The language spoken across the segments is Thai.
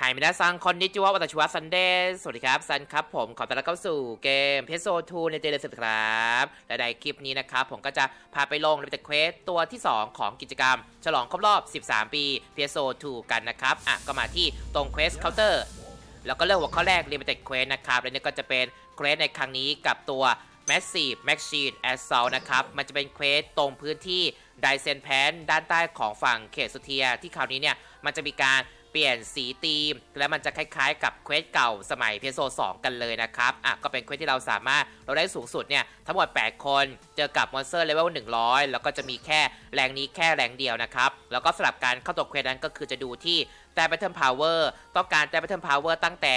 ไฮมินาซังคอนนิจิวะวัตชิวซันเดย์สวัสดีครับซันครับผมขอต้อนรับเข้าสู่เกมเพโซทูในเจเลสครับและในคลิปนี้นะครับผมก็จะพาไปลงในเควสตัวที่ 2 ของกิจกรรม ฉลองครบรอบ 13 ปีเพโซทูกันนะครับอะก็มาที่ตรงเควสเคาน์เตอร์แล้วก็เลือกหัวข้อแรก Limited Quest นะครับและนี่ก็จะเป็นเควสในครั้งนี้กับตัว Massive Machine Assault นะครับ มันจะเป็นเควสตรงพื้นที่ไดเซนแพนด้านใต้ของฝั่งเขตสุเทีย ที่คราวนี้เนี่ย มันจะมีการ เปลี่ยนสีธีม และมันจะคล้ายๆ กับเควสเก่าสมัยเพโซ2กันเลยนะครับอะก็เป็นเควสที่เราสามารถเราได้สูงสุดเนี่ยทั้งหมด 8 คน เจอกับมอนสเตอร์เลเวล100 แล้วก็จะมีแค่แรงนี้แค่แรงเดียวนะครับ แล้วก็สลับการเข้าตัวเควสนั้นก็คือจะดูที่แต่ Battle Power ต้องการแต่ Battle Power ตั้งแต่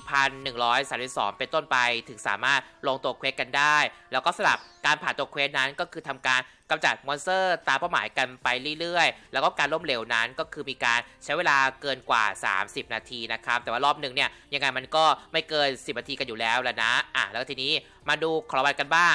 4,132 เป็นต้นไปถึงสามารถลงตัวเควสกันได้ แล้วก็สลับการผ่านตัวเควสนั้นก็คือทำการกำจัดมอนสเตอร์ตามเป้าหมายกันไปเรื่อยๆ แล้วก็การล้มเหลวนั้นก็คือมีการใช้เวลาเกินกว่า 30 นาทีนะครับ แต่ว่ารอบหนึ่งเนี่ยยังไงมันก็ไม่เกิน 10 นาทีกันอยู่แล้วแหละนะ อะแล้วทีนี้มาดูของรางวัลกันบ้าง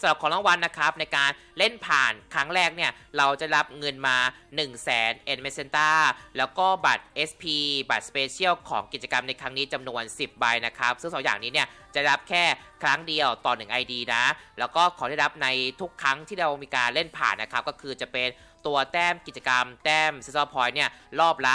สำหรับของรางวัลนะครับในการเล่นผ่านครั้งแรกเนี่ย เราจะรับเงินมา 1 0 0 0 0แสนเอ็นเมเซนตาแล้วก็บัตร SP บัตรสเปเชียลของกิจกรรมในครั้งนี้จำนวน 10 ใบนะครับ ซึ่งสองอย่างนี้เนี่ย จะรับแค่ครั้งเดียวต่อ 1 ID นะ แล้วก็ของที่รับในทุกครั้งที่เรามีการเล่นผ่านนะครับ ก็คือจะเป็นตัวแต้มกิจกรรมแต้มซิซอพอยต์เนี่ย รอบละ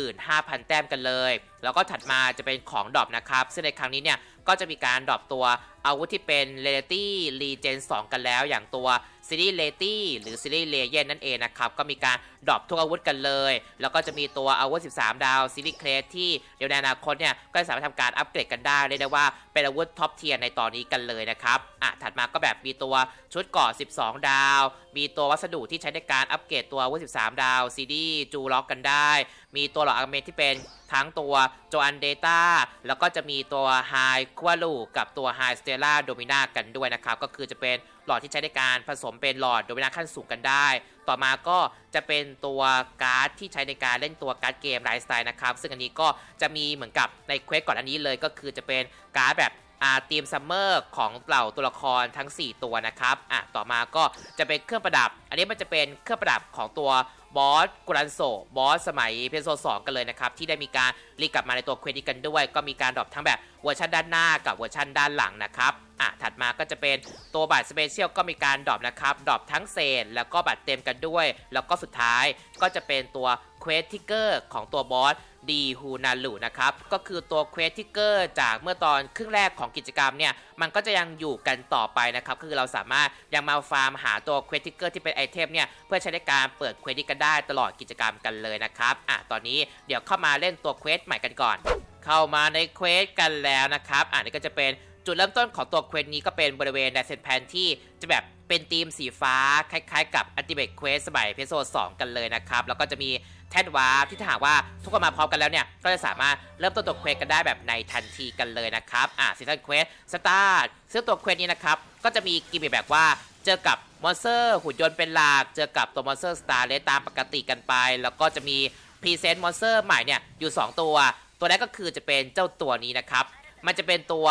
75,000 แต้มกันเลย แล้วก็ถัดมาจะเป็นของดรอปนะครับ ซึ่งในครั้งนี้เนี่ย ก็จะมีการดรอปตัว อาวุธที่เป็น r e a l i t y Regen 2 กันแล้วอย่างตัว ซีรีส์เลตี้หรือซีรีส์เลเยนนั่นเองนะครับ ก็มีการดรอปทุกอาวุธกันเลย แล้วก็จะมีตัวอาวุธ 13 ดาวซีรีส์เครสที่เดี๋ยวในอนาคตเนี่ย ก็จะสามารถทำการอัปเกรดกันได้เรียกได้ว่าเป็นอาวุธท็อปเทียร์ในตอนนี้กันเลยนะครับอะถัดมาก็แบบมีตัวชุดเกราะ12 ดาว มีตัววัสดุที่ใช้ในการอัปเกรดตัวอาวุธ 13 ดาวซีรีส์จูล็อกกันได้ มีตัวหลอดอาเมที่เป็นทั้งตัวโจอันเดต้าแล้วก็จะมีตัวไฮควาลูกับตัวไฮสเตล่าโดมิน่ากันด้วยนะครับ ก็คือจะเป็น หลอดที่ใช้ในการผสมเป็นหลอดโดมินาขั้นสูงกันได้ ต่อมาก็จะเป็นตัวการ์ดที่ใช้ในการเล่นตัวการ์ดเกมไลฟ์สไตล์นะครับ ซึ่งอันนี้ก็จะมีเหมือนกับในเควสก่อนอันนี้เลยก็คือจะเป็นการ์ดแบบอาทีมซัมเมอร์ของเหล่าตัวละครทั้ง 4 ตัวนะครับอะต่อมาก็จะเป็นเครื่องประดับ อันนี้มันจะเป็นเครื่องประดับของตัว บอสกรันโซบอสสมัยเพโซ2กันเลยนะครับ ที่ได้มีการรีกลับมาในตัวเควสนี้กันด้วย ก็มีการดรอปทั้งแบบเวอร์ชันด้านหน้ากับเวอร์ชันด้านหลังนะครับอะถัดมาก็จะเป็นตัวบัตรสเปเชียลก็มีการดรอปนะครับดรอปทั้งเศษแล้วก็บัตรเต็มกันด้วย แล้วก็สุดท้ายก็จะเป็นตัว เควสทิกเกอร์ของตัวบอสดีฮูนาลุนะครับ ก็คือตัวเควสทิกเกอร์จากเมื่อตอนครึ่งแรกของกิจกรรมเนี่ย มันก็จะยังอยู่กันต่อไปนะครับ คือเราสามารถยังมาฟาร์มหาตัวเควสทิกเกอร์ที่เป็นไอเทมเนี่ย เพื่อใช้ในการเปิดเควสนี้กันได้ตลอดกิจกรรมกันเลยนะครับ อะ ตอนนี้เดี๋ยวเข้ามาเล่นตัวเควสใหม่กันก่อน เข้ามาในเควสกันแล้วนะครับ อะนี่ก็จะเป็นจุดเริ่มต้นของตัวเควสนี้ก็เป็นบริเวณแดนเซนแพนที่จะแบบ เป็นธีมสีฟ้าคล้ายๆ กับอัติเ e ตเควสสมัยเพโซ2กันเลยนะครับ แล้วก็จะมีแท่นวาร์ปที่ถ้าหากว่าทุกคนมาพร้อมกันแล้วเนี่ย ก็จะสามารถเริ่มต้นตัวเควสกันได้แบบในทันทีกันเลยนะครับอะซีซันเควสสตาร์ซึ่งตัวเควสนี้นะครับ ก็จะมีกิมมิคแบบว่าเจอกับมอนสเตอร์หุ่นยนต์เป็นหลักเจอกับตัวมอนสเตอร์สตาร์เลตามปกติกันไป แล้วก็จะมีพรีเซนต์มอนสเตอร์ใหม่เนี่ยอยู่ 2 ตัว ตัวแรกก็คือจะเป็นเจ้าตัวนี้นะครับ มันจะเป็นตัว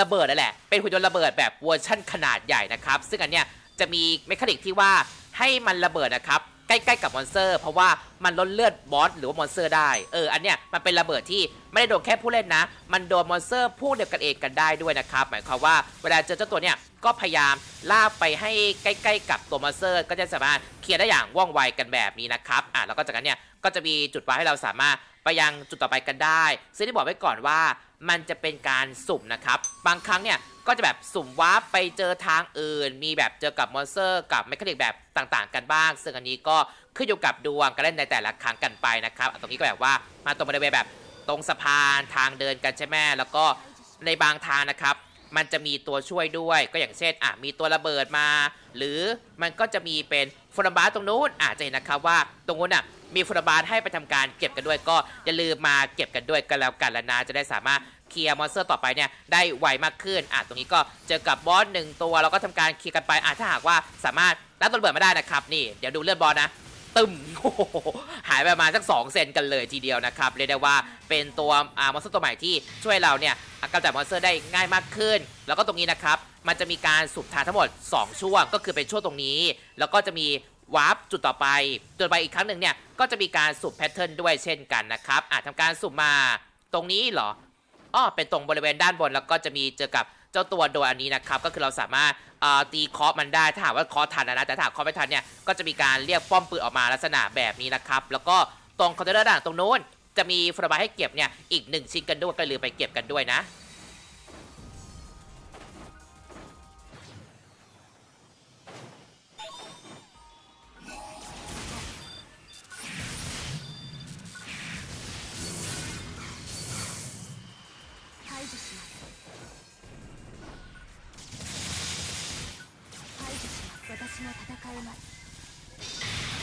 ระเบิดนั่นแหละ เป็นหุ่นยนต์ระเบิดแบบเวอร์ชั่นขนาดใหญ่นะครับ ซึ่งอันเนี้ยจะมีเมคานิกที่ว่าให้มันระเบิดนะครับ ใกล้ๆกับมอนสเตอร์ เพราะว่ามันลดเลือดบอสหรือว่ามอนสเตอร์ได้ เออ อันเนี้ยมันเป็นระเบิดที่ไม่ได้โดนแค่ผู้เล่นนะ มันโดนมอนสเตอร์ผู้เดียวกันเองกันได้ด้วยนะครับ หมายความว่าเวลาเจอเจ้าตัวเนี้ยก็พยายามล่าไปให้ใกล้ๆกับตัวมอนสเตอร์ ก็จะสามารถเคลียร์ได้อย่างว่องไวกันแบบนี้นะครับ อะแล้วก็จากนั้นเนี่ยก็จะมีจุดวางให้เราสามารถไปยังจุดต่อไปกันได้ ซึ่งที่บอกไว้ก่อนว่า มันจะเป็นการสุ่มนะครับ บางครั้งเนี่ยก็จะแบบสุ่มวาร์ปไปเจอทางอื่น มีแบบเจอกับมอนสเตอร์ กับเมคานิกแบบต่างๆ กันบ้าง ซึ่งอันนี้ก็ขึ้นอยู่กับดวงการเล่นในแต่ละครั้งกันไปนะครับ ตรงนี้ก็แบบว่ามาตรงบริเวณแบบตรงสะพานทางเดินกันใช่ไหมแล้วก็ในบางทางนะครับ มันจะมีตัวช่วยด้วย ก็อย่างเช่นอะมีตัวระเบิดมา หรือมันก็จะมีเป็นฟลบาร์ตรงนู้นอาจจะเห็นนะครับว่าตรงนู้นอะ มีฟลบาร์ให้ไปทำการเก็บกันด้วยก็อย่าลืมมาเก็บกันด้วยกันแล้วกันแล้วนะจะได้สามารถเคลียร์มอนสเตอร์ต่อไปเนี่ยได้ไวมากขึ้นอะตรงนี้ก็เจอกับบอสหนึ่งตัวเราก็ทำการเคลียร์กันไปอะถ้าหากว่าสามารถรับตัวเบิดมาได้นะครับนี่เดี๋ยวดูเลือดบอสนะตึมโอ้โหหายไปประมาณสัก 2 เซนกันเลยทีเดียวนะครับเรียกได้ว่าเป็นตัวอ่ามอนสเตอร์ตัวใหม่ที่ช่วยเราเนี่ยกำจัดมอนสเตอร์ได้ง่ายมากขึ้น แล้วก็ตรงนี้นะครับมันจะมีการสุ่มทางทั้งหมด 2 ช่วงก็คือเป็นช่วงตรงนี้ แล้วก็จะมี วาร์ปจุดต่อไปจุดต่อไปอีกครั้งหนึ่งเนี่ย ก็จะมีการสุ่มแพทเทิร์นด้วยเช่นกันนะครับอาจทำการสุ่มมาตรงนี้เหรออ้อเป็นตรงบริเวณด้านบนแล้วก็จะมีเจอกับเจ้าตัวโดยอันนี้นะครับ ก็คือเราสามารถเอ่อตีเคอมันได้ถ้าหากว่าเคอทันนะ แต่ถ้าเคอไม่ทันเนี่ย ก็จะมีการเรียกป้อมปืนออกมาลักษณะแบบนี้นะครับ แล้วก็ตรงคอนเทนเนอร์ด่างตรงนู้นจะมีฟรบายให้เก็บเนี่ยอีกหนึ่งชิ้นกันด้วยก็ลืมไปเก็บกันด้วยนะ 私も戦えます。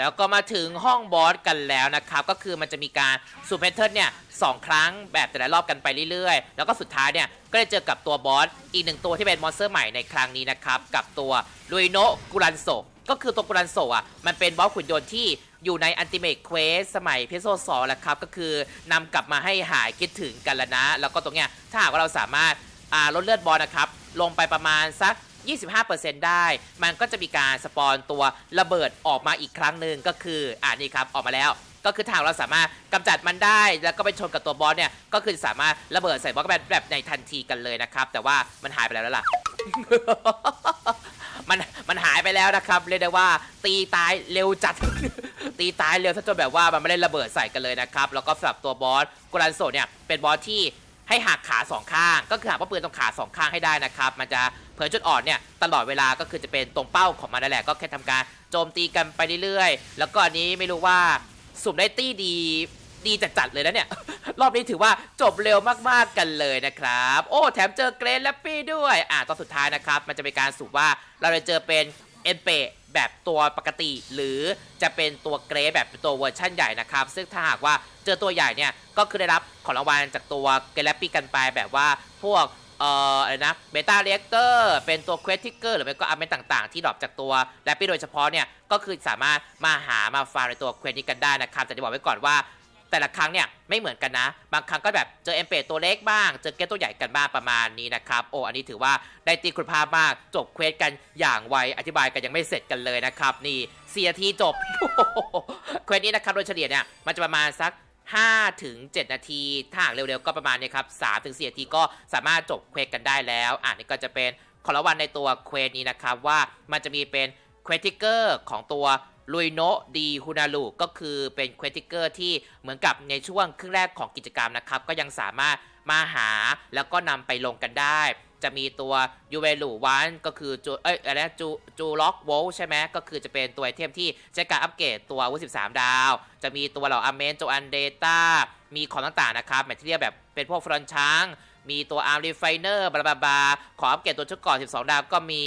แล้วก็มาถึงห้องบอสกันแล้วนะครับ ก็คือมันจะมีการสูแพทเทิร์นเนี่ยสองครั้งแบบแต่ละรอบกันไปเรื่อยๆ แล้วก็สุดท้ายเนี่ยก็ได้เจอกับตัวบอสอีกหนึ่งตัวที่เป็นมอนสเตอร์ใหม่ในครั้งนี้นะครับ กับตัวลุยโนกุรันโซก็คือตัวกุรันโซอะมันเป็นบอสขุนยนต์ที่อยู่ในอันติเม e เควสสมัยเพโซสองแหละครับ ก็คือนำกลับมาให้หายคิดถึงกันแล้วนะ แล้วก็ตรงเนี้ยถ้าหากว่าเราสามารถอ่าลดเลือดบอสนะครับ ลงไปประมาณสัก 25%ได้ มันก็จะมีการสปอนตัวระเบิดออกมาอีกครั้งหนึ่งก็คืออ่านี่ครับออกมาแล้วก็คือทางเราสามารถกำจัดมันได้ แล้วก็ไปชนกับตัวบอสเนี่ย ก็คือสามารถระเบิดใส่บอสแบบแบบในทันทีกันเลยนะครับ แต่ว่ามันหายไปแล้วล่ะ มันมันหายไปแล้วนะครับเรียกได้ว่า ตีตายเร็วจัด ตีตายเร็วซะจนแบบว่ามันไม่ได้ระเบิดใส่กันเลยนะครับ แล้วก็สำหรับตัวบอสกุรันโซเนี่ยเป็นบอสที่ ให้หักขาสองข้าง ก็คือหักว่าปืนตรงขาสองข้างให้ได้นะครับ มันจะเผยจุดอ่อนเนี่ยตลอดเวลาก็คือจะเป็นตรงเป้าของมันนั่นแหละก็แค่ทำการโจมตีกันไปเรื่อยๆ แล้วก็อันนี้ไม่รู้ว่าสุ่มได้ตี้ดีดีจัดๆเลยนะเนี่ย รอบนี้ถือว่าจบเร็วมากๆกันเลยนะครับ โอ้ แถมเจอเกรนและปี้ด้วย อะตอนสุดท้ายนะครับ มันจะเป็นการสุ่มว่าเราจะเจอเป็น เอ็นเปแบบตัวปกติ หรือจะเป็นตัวเกรดแบบตัวเวอร์ชั่นใหญ่นะครับ ซึ่งถ้าหากว่าเจอตัวใหญ่เนี่ยก็คือได้รับของรางวัลจากตัวเกรดแลปี้กันไปแบบว่าพวกเอ่ออะไรนะเบต้าเรียกเตอร์เป็นตัวเควสทิกเกอร์หรือไม่ก็อาร์เมนต่างๆ ที่ดรอปจากตัวแรปปี้โดยเฉพาะเนี่ย ก็คือสามารถมาหามาฟาร์ในตัวเควสนี้กันได้นะครับ แต่จะบอกไว้ก่อนว่า แต่ละครั้งเนี่ยไม่เหมือนกันนะ บางครั้งก็แบบเจอเอ็มเปตตัวเล็กบ้าง เจอเกตตัวใหญ่กันบ้างประมาณนี้นะครับโอ้อันนี้ถือว่าได้ตีคุณภาพมากจบเควสกันอย่างไวอธิบายกันยังไม่เสร็จกันเลยนะครับ นี่เสียทีจบเควสนี้นะครับโดยเฉลี่ยเนี่ยมันจะประมาณสัก5ถึง7นาที ถ้าหากเร็วๆ ก็ประมาณนี้ครับ3ถึง4นาทีก็สามารถจบเควสกันได้แล้วอ่านี่ก็จะเป็นของรางวัลในตัวเควสนี้นะครับว่ามันจะมีเป็นเควสทิกเกอร์ของตัว ลุยโนดีฮุนารุก็คือเป็นเควสทิเกอร์ที่เหมือนกับในช่วงครึ่งแรกของกิจกรรมนะครับ ก็ยังสามารถมาหาแล้วก็นำไปลงกันได้ จะมีตัวยูเวลูวันก็คือจูเอ้ยอะไรนะจูจูล็อกโวลใช่ไหมก็คือจะเป็นตัวไอเทมที่ใช้การอัปเกรดตัววุธ13 ดาว จะมีตัวเหล่าอเมนโจอันเดต้ามีของต่างๆนะครับแมทเทียแบบเป็นพวกฟรอนช้าง มีตัวอาร์มรีไฟเนอร์บลาบลาบลาขออัปเกรดตัวชุดก่อน 12 ดาวก็มี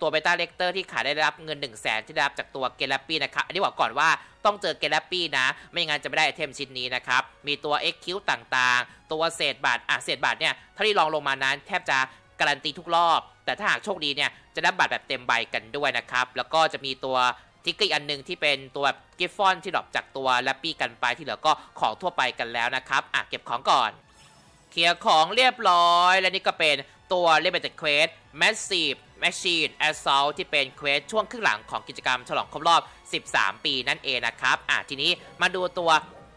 ตัวเบต้าเลกเตอร์ที่ขายได้รับเงิน 1 0 0 0 0แสนที่ได้รับจากตัวเกลปปี้นะครับ อันนี้บอกก่อนว่าต้องเจอเกลปปี้นะ ไม่งั้นจะไม่ได้ไอเทมชิ้นนี้นะครับ มีตัว XQ ต่างๆ ตัวเศษบาทอะเศษบาทเนี่ยเท่าที่ลองลงมานั้นแทบจะการันตีทุกรอบ แต่ถ้าหากโชคดีเนี่ยจะได้บัตรแบบเต็มใบกันด้วยนะครับแล้วก็จะมีตัวทิกเกอร์อีกอันหนึ่งที่เป็นตัวแบบกิฟฟอนที่ดรอปจากตัวแรปปี้กันไปที่เหลือก็ของทั่วไปกันแล้วนะครับอะเก็บของก่อน ลียร์ของเรียบร้อย และนี่ก็เป็นตัว Limited Quest Massive Machine Assault ที่เป็นเควสช่วงครึ่งหลังของกิจกรรมฉลองครบรอบ 13 ปีนั่นเองนะครับ อะทีนี้มาดูตัว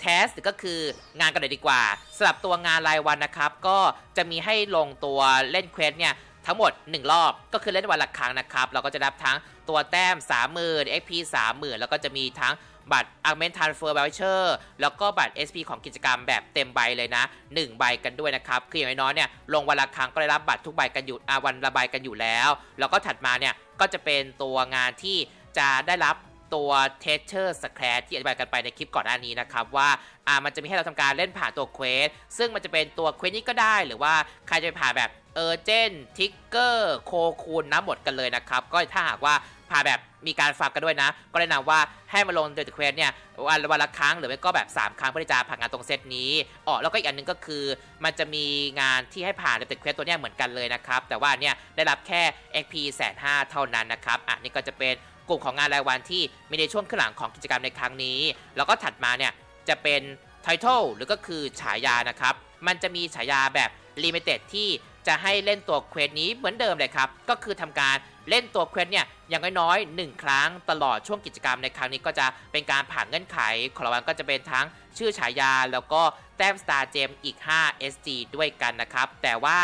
Test ก็คืองานกันเลยดีกว่าสำหรับตัวงานรายวันนะครับ ก็จะมีให้ลงตัวเล่นเควสเนี่ยทั้งหมด 1 รอบก็คือเล่นวันละครั้งนะครับ เราก็จะรับทั้งตัวแต้ม 30,000 XP 30,000 แล้วก็จะมีทั้ง บัตร Augment Transfer Voucher แล้วก็บัตร SP ของกิจกรรมแบบเต็มใบเลยนะ 1 ใบกันด้วยนะครับ คืออย่างน้อยๆเนี่ยลงวันละครั้งก็ได้รับบัตรทุกใบกันอยู่อาวันละใบกันอยู่แล้ว แล้วก็ถัดมาเนี่ยก็จะเป็นตัวงานที่จะได้รับตัว t e t e r s c r a t ที่อธิบายกันไปในคลิปก่อนหน้านี้นะครับ ว่าอ่ามันจะมีให้เราทำการเล่นผ่านตัวเควสซึ่งมันจะเป็นตัวเควสนี้ก็ได้หรือว่าใครจะไปผ่านแบบเออเจนทิกเกอร์โคคูนน้ำหมดกันเลยนะครับ ก็ถ้าหากว่า พาแบบมีการฝากกันด้วยนะ ก็แนะนำว่าให้มาลงเดอะเควสเนี่ยวันวันละครั้งหรือไม่ก็แบบ 3 ครั้งเพื่อที่จะผ่านงานตรงเซตนี้อ๋อแล้วก็อีกอันหนึงก็คือมันจะมีงานที่ให้ผ่านเดอะเควสตัวเนี้ยเหมือนกันเลยนะครับ แต่ว่าเนี่ยได้รับแค่ XP แสนห้าเท่านั้นนะครับอะนี่ก็จะเป็นกลุ่มของงานรายวันที่มีในช่วงครึ่งหลังของกิจกรรมในครั้งนี้ แล้วก็ถัดมาเนี่ยจะเป็นไททอลหรือก็คือฉายานะครับมันจะมีฉายาแบบลิมิเต็ดที่ จะให้เล่นตัวเควสนี้เหมือนเดิมเลยครับ ก็คือทำการเล่นตัวเควสเนี่ยอย่างน้อยๆ1ครั้งตลอดช่วงกิจกรรมในครั้งนี้ก็จะเป็นการผ่านเงื่อนไขของรางวัลก็จะเป็นทั้งชื่อฉายา แล้วก็แต้ม Star Gem อีก 5 SG ด้วยกันนะครับ แต่ว่า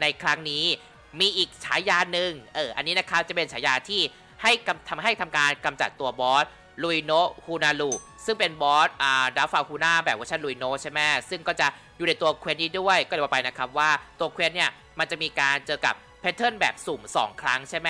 ในครั้งนี้มีอีกฉายาหนึ่งเอออันนี้นะครับจะเป็นฉายาที่ให้ทำให้ทำการกำจัดตัวบอส ลุยโนะฮูนาลูซึ่งเป็นบอสอ่าดาฟาคูนาแบบเวอร์ชันลุยโนะใช่ไหมซึ่งก็จะอยู่ในตัวเควสนี้ด้วยก็เลยบอกไปนะครับว่าตัวเควสเนี่ยมันจะมีการเจอกับแพทเทิร์นแบบสุ่ม 2 ครั้งใช่ไหม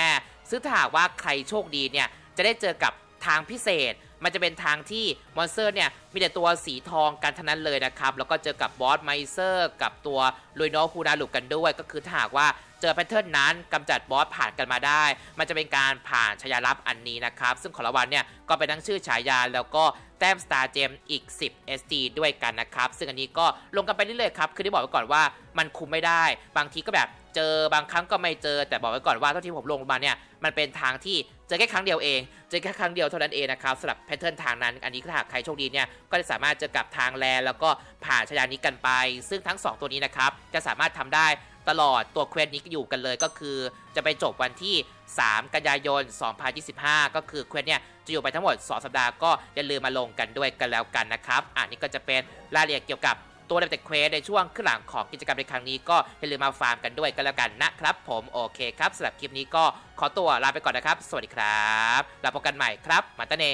ซึ่งถ้าหากว่าใครโชคดีเนี่ยจะได้เจอกับทางพิเศษ มันจะเป็นทางที่มอนสเตอร์เนี่ยมีแต่ตัวสีทองกันทั้งนั้นเลยนะครับ แล้วก็เจอกับบอสไมเซอร์กับตัวลุยโนฮูนารุกกันด้วย ก็คือถ้าหากว่าเจอแพทเทิร์นนั้นกำจัดบอสผ่านกันมาได้ มันจะเป็นการผ่านฉายาลับอันนี้นะครับ ซึ่งของรางวัลเนี่ยก็เป็นทั้งชื่อฉายาแล้วก็แต้ม Star Gem อีก 10 SD ด้วยกันนะครับ ซึ่งอันนี้ก็ลงกันไปเรื่อยๆครับ คือที่บอกไว้ก่อนว่ามันคุมไม่ได้ บางทีก็แบบ เจอบางครั้งก็ไม่เจอแต่บอกไว้ก่อนว่าเท่าที่ผมลงมาเนี่ยมันเป็นทางที่เจอแค่ครั้งเดียวเองเจอแค่ครั้งเดียวเท่านั้นเองนะครับสำหรับแพทเทิร์นทางนั้น อันนี้ถ้าหากใครโชคดีเนี่ยก็จะสามารถเจอกับทางแลแล้วก็ผ่านชายานี้กันไป ซึ่งทั้ง 2 ตัวนี้นะครับจะสามารถทำได้ตลอดตัวเควสนี้อยู่กันเลยก็คือ จะไปจบวันที่ 3 กันยายน 2025 ก็คือเควสเนี่ยจะอยู่ไปทั้งหมด 2 สัปดาห์ก็อย่าลืมมาลงกันด้วยกันแล้วกันนะครับอ่านี่ก็จะเป็นรายละเอียดเกี่ยวกับ ตัวเดบเตเควสในช่วงขึ้นหลังของกิจกรรมในครั้งนี้ก็อย่าลืมมาฟาร์มกันด้วยกันแล้วกันนะครับผมโอเคครับสำหรับคลิปนี้ก็ขอตัวลาไปก่อนนะครับ สวัสดีครับแล้วพบกันใหม่ครับมาตาเน